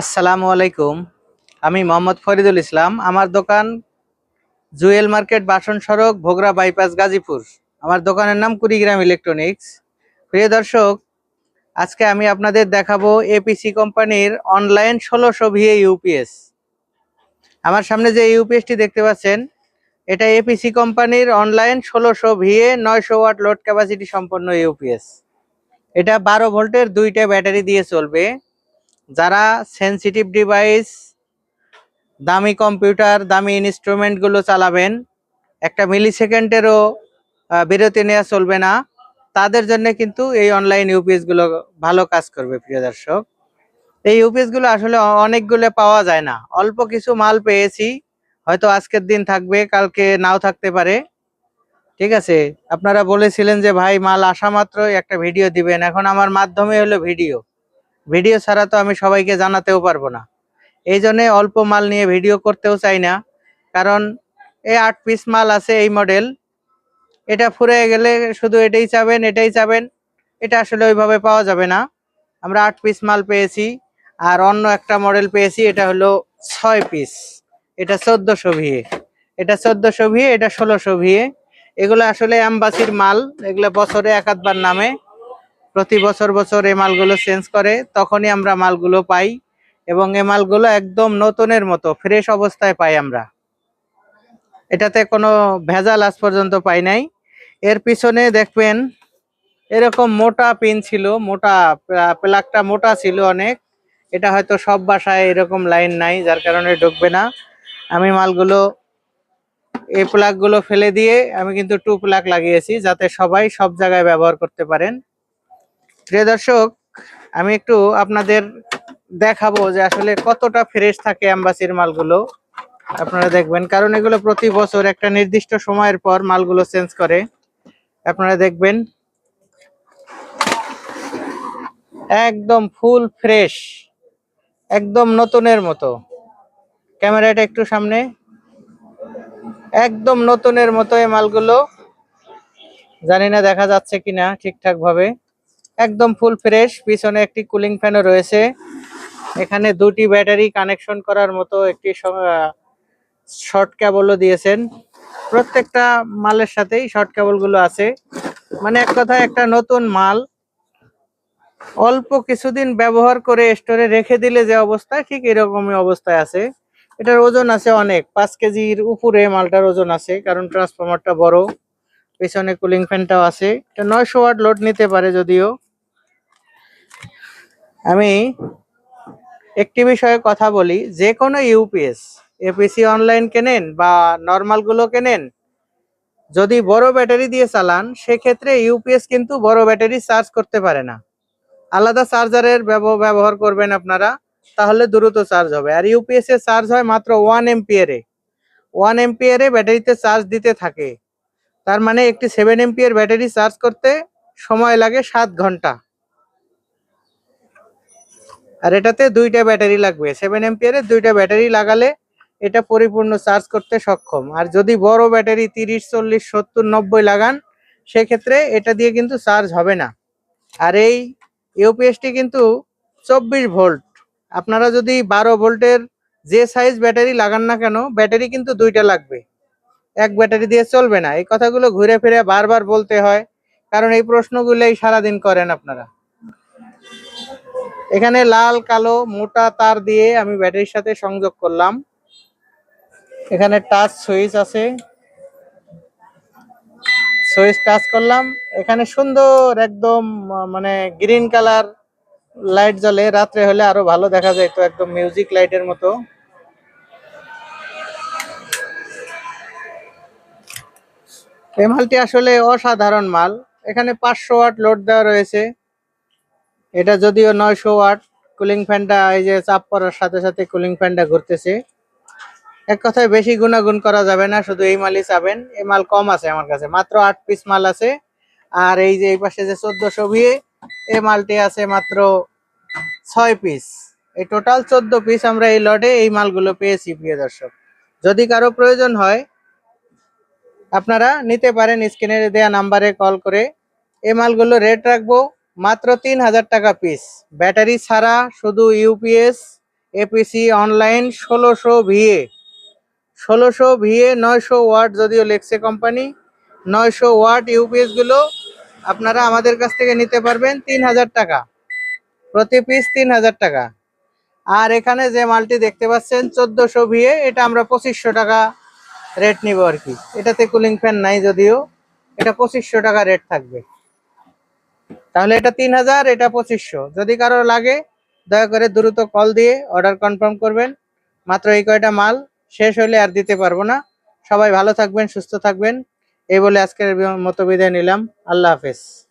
আসসালামু আলাইকুম। আমি মোহাম্মদ ফরিদুল ইসলাম। আমার দোকান জুয়েল মার্কেট বাসন সড়ক, ভোগরা বাইপাস, গাজীপুর। আমার দোকানের নাম কুড়িগ্রাম ইলেকট্রনিক্স। প্রিয় দর্শক, আজকে আমি আপনাদের দেখাবো এপিসি কোম্পানির অনলাইন ষোলোশো ভিএ ইউপিএস আমার সামনে যে ইউপিএসটি দেখতে পাচ্ছেন, এটা এপিসি কোম্পানির অনলাইন ষোলোশো ভিএ নয়শো ওয়াট লোড ক্যাপাসিটি সম্পন্ন ইউপিএস এটা বারো ভোল্টের দুইটা ব্যাটারি দিয়ে চলবে। যারা সেন্সিটিভ ডিভাইস দামি কম্পিউটার দামি ইনস্ট্রুমেন্টগুলো চালাবেন, একটা মিলি সেকেন্ডেরও বিরতি নেওয়া চলবে না, তাদের জন্য কিন্তু এই অনলাইন ইউপিএসগুলো ভালো কাজ করবে, প্রিয় দর্শক। এই ইউপিএসগুলো আসলে অনেকগুলো পাওয়া যায় না। অল্প কিছু মাল পেয়েছি, হয়তো আজকের দিন থাকবে, কালকে নাও থাকতে পারে। ঠিক আছে? আপনারা বলেছিলেন যে, ভাই, মাল আসা মাত্রই একটা ভিডিও দিবেন। এখন আমার মাধ্যমে হলো ভিডিও ভিডিও ছাড়া তো আমি সবাইকে জানাতেও পারব না। এই জন্য অল্প মাল নিয়ে ভিডিও করতেও চাই না। কারণ এই আট পিস মাল আছে এই মডেল এটা ফুরে গেলে শুধু এটাই চাবেন এটাই চাবেন। এটা আসলে ওইভাবে পাওয়া যাবে না। আমরা আট পিস মাল পেয়েছি আর অন্য একটা মডেল পেয়েছি, এটা হলো ছয় পিস এটা চোদ্দশো ভিএ এটা চোদ্দশো ভিএ এটা ষোলোশো ভিএ এগুলো আসলে অ্যাম্বাসির মাল। এগুলো বছরে এক আধবার নামে। প্রতি বছর বছর এই মালগুলো চেঞ্জ করে, তখনই আমরা মালগুলো পাই এবং এই মালগুলো একদম নতুনের মতো ফ্রেশ অবস্থায় পাই আমরা। এটাতে কোনো ভেজাল আজ পর্যন্ত পাই নাই। এর পিছনে দেখবেন, এরকম মোটা পিন ছিল, মোটা প্লা- প্লাগটা মোটা ছিল অনেক। এটা হয়তো সব বাসায় এরকম লাইন নাই, যার কারণে ঢুকবে না। আমি মালগুলো, এই প্লাগগুলো ফেলে দিয়ে আমি কিন্তু টু প্লাগ লাগিয়েছি, যাতে সবাই সব জায়গায় ব্যবহার করতে পারেন। প্রিয় দর্শক, আমি একটু আপনাদের দেখাবো যে আসলে কতটা ফ্রেশ থাকে অ্যাম্বাসির মালগুলো। আপনারা দেখবেন, কারণ এগুলো প্রতি বছর একটা নির্দিষ্ট সময়ের পর মালগুলো চেঞ্জ করে। আপনারা দেখবেন, একদম ফুল ফ্রেশ একদম নতুনের মতো। ক্যামেরাটা একটু সামনে। একদম নতুনের মতো এই মালগুলো। জানি না দেখা যাচ্ছে কিনা ঠিকঠাক ভাবে একদম ফুল ফ্রেশ পিছনে একটি কুলিং ফ্যানও রয়েছে। এখানে দুটি ব্যাটারি কানেকশন করার মতো একটি শর্ট কেবলও দিয়েছেন। প্রত্যেকটা মালের সাথেই শর্ট কেবলগুলো আছে। মানে এক কথায় একটা নতুন মাল। অল্প কিছুদিন ব্যবহার করে স্টোরে রেখে দিলে যে অবস্থা, ঠিক এরকমই অবস্থায় আছে। এটার ওজন আছে অনেক। পাঁচ কেজির উপরে মালটার ওজন আছে, কারণ ট্রান্সফরমারটা বড়। পেছনে কুলিং ফ্যানটাও আছে। এটা নয়শো ওয়াট লোড নিতে পারে যদিও। আমি একটি বিষয়ে কথা বলি, যে কোনো ইউপিএস এপিসি অনলাইন কেনেন বা নর্মালগুলো কেনেন, যদি বড় ব্যাটারি দিয়ে চালান, সেক্ষেত্রে ইউপিএস কিন্তু বড় ব্যাটারি চার্জ করতে পারে না। আলাদা চার্জারের ব্যবহার করবেন আপনারা, তাহলে দ্রুত চার্জ হবে। আর ইউপিএস এর চার্জ হয় মাত্র ওয়ান এমপিয়ারে ওয়ান এমপিয়ারে ব্যাটারিতে চার্জ দিতে থাকে। তার মানে একটি সেভেন এমপিয়ার ব্যাটারি চার্জ করতে সময় লাগে সাত ঘণ্টা। আর এটাতে দুইটা ব্যাটারি লাগবে। সেভেন এমপিয়ারের দুইটা ব্যাটারি লাগালে এটা পরিপূর্ণ চার্জ করতে সক্ষম। আর যদি বড় ব্যাটারি তিরিশ, চল্লিশ, সত্তর, নব্বই লাগান, সেক্ষেত্রে এটা দিয়ে কিন্তু চার্জ হবে না। আর এই ইউপিএসটি কিন্তু চব্বিশ ভোল্ট। আপনারা যদি বারো ভোল্টের যে সাইজ ব্যাটারি লাগান না কেন, ব্যাটারি কিন্তু দুইটা লাগবে। এক ব্যাটারি দিয়ে চলবে না। এই কথাগুলো ঘুরে ফিরে বারবার বলতে হয়। কারণ এই প্রশ্নগুলোই সারাদিন করেন আপনারা। এখানে লাল, কালো, মোটা তার দিয়ে আমি ব্যাটারির সাথে সংযোগ করলাম। এখানে টাচ সুইচ আছে। সুইচ টাচ করলাম। এখানে সুন্দর একদম মানে গ্রিন কালার লাইট জ্বলে। রাত্রে হলে আরও ভালো দেখা যায় তো, একদম মিউজিক লাইটের মতো। এই মালটি আসলে অসাধারণ মাল। এখানে পাঁচশো ওয়াট লোড দেওয়া রয়েছে। এটা যদিও নয়শো ওয়াট কুলিং ফ্যানটা এই যে চাপ পড়ার সাথে সাথে কুলিং ফ্যানটা ঘুরতেছে। এক কথায় বেশি গুণাগুণ করা যাবে না, শুধু এই মালই চাবেন। এই মাল কম আছে আমার কাছে, মাত্র আট পিস মাল আছে। আর এই যে এই পাশে যে চোদ্দশো ভিএ এই মালটি আছে মাত্র ছয় পিস এই টোটাল চোদ্দ পিস আমরা এই লটে এই মালগুলো পেয়েছি, প্রিয় দর্শক। যদি কারও প্রয়োজন হয়, আপনারা নিতে পারেন, স্ক্রিনে দেওয়া নাম্বারে কল করে। এই মালগুলো রেট রাখব। মাত্র তিন হাজার টাকা পিস ব্যাটারি ছাড়া শুধু ইউপিএস এপিসি অনলাইন ষোলোশো ভিএ। ষোলোশো ভিএ, নয়শো ওয়াট যদিও লেখছে কোম্পানি নয়শো ওয়াট ইউপিএসগুলো আপনারা আমাদের কাছ থেকে নিতে পারবেন তিন হাজার টাকা। প্রতি পিস তিন হাজার টাকা। আর এখানে যে মালটি দেখতে পাচ্ছেন, চোদ্দোশো ভিএ, এটা আমরা পঁচিশশো টাকা রেট নিব আর কি। এটাতে কুলিং ফ্যান নাই যদিও, এটা পঁচিশশো টাকা রেট থাকবে। তাহলে এটা তিন হাজার, এটা পঁচিশশো। যদি কারও লাগে, দয়া করে দ্রুত কল দিয়ে অর্ডার কনফার্ম করবেন। মাত্র এই কয়টা মাল, শেষ হলে আর দিতে পারব না। সবাই ভালো থাকবেন, সুস্থ থাকবেন। এই বলে আজকের মতো বিদায় নিলাম। আল্লাহ হাফেজ।